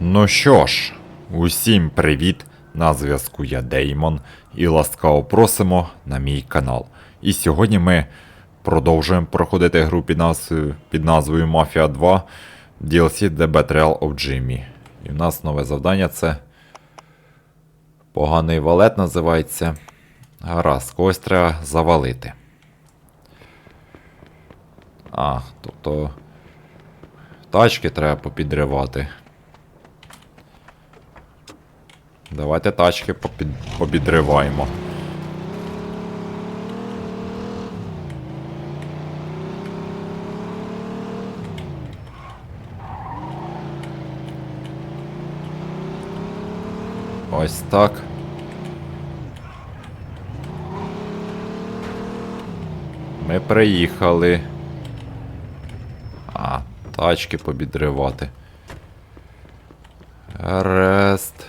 Ну що ж, усім привіт! На зв'язку я Деймон і ласкаво просимо на мій канал. І сьогодні ми продовжуємо проходити гру під назвою, під назвою Mafia 2 DLC The Betrayal of Jimmy. І в нас нове завдання це Поганий валет називається. Гаразд, когось треба завалити. А, тобто. Тачки треба попідривати. Давайте тачки попід... побідриваємо. Ось так. Ми приїхали. А, тачки побідривати. Арест.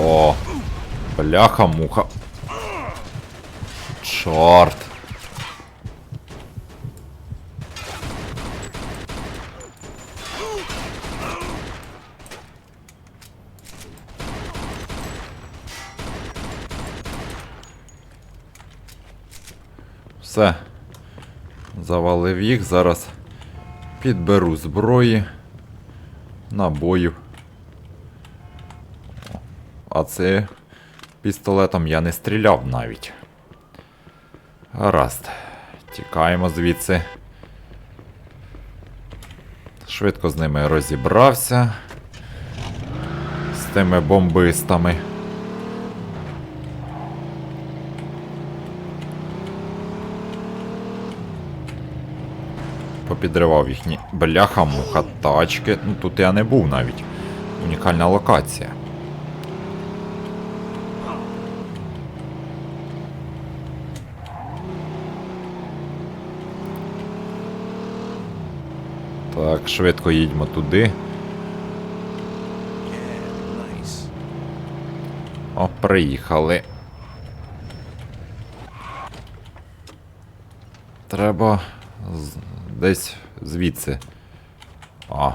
О, бляха-муха. Чорт. Все. Завалив їх, зараз підберу зброї, набоїв. А це пістолетом я не стріляв навіть. Гаразд. Тікаємо звідси. Швидко з ними розібрався. З тими бомбистами. Попідривав їхні бляха-муха тачки. Ну тут я не був навіть. Унікальна локація. Так, швидко їдьмо туди. О, приїхали. Треба з- десь звідси. А.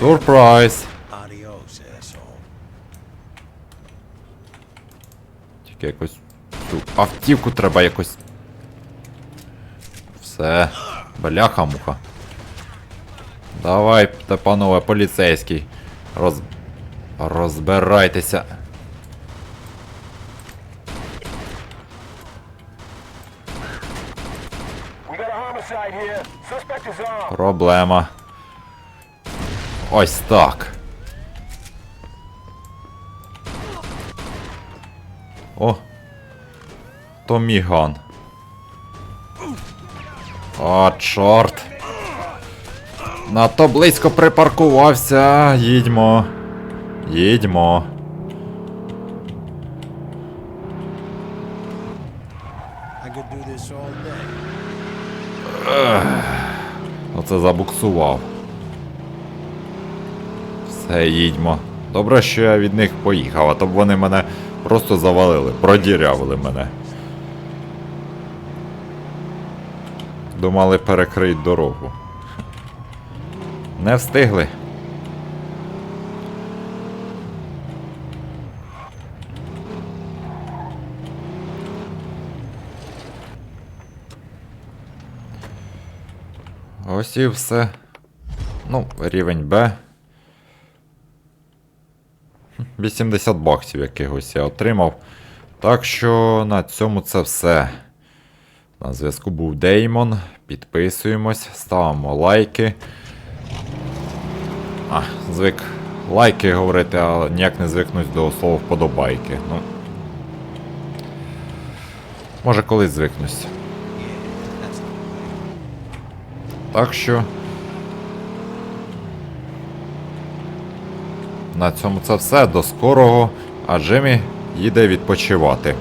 Сюрприз! Тільки якось цю автівку треба якось. Все. Бляха-муха. Давай, та панове, поліцейський. Роз... Розбирайтеся. Проблема. Ось так. О. То міган. О, чорт. Надто близько припаркувався. Їдьмо. Їдьмо. Оце забуксував. Все, їдьмо. Добре, що я від них поїхав, а то б вони мене просто завалили, продірявили мене. Думали перекрить дорогу. Не встигли. Ось і все. Ну, рівень Б. 80 баксів якихось я отримав. Так що на цьому це все. На зв'язку був Деймон. Підписуємось, ставимо лайки. А, звик лайки говорити, а ніяк не звикнусь до слова вподобайки. Ну. Може колись звикнусь. Так що. На цьому це все. До скорого. А Джиммі їде відпочивати.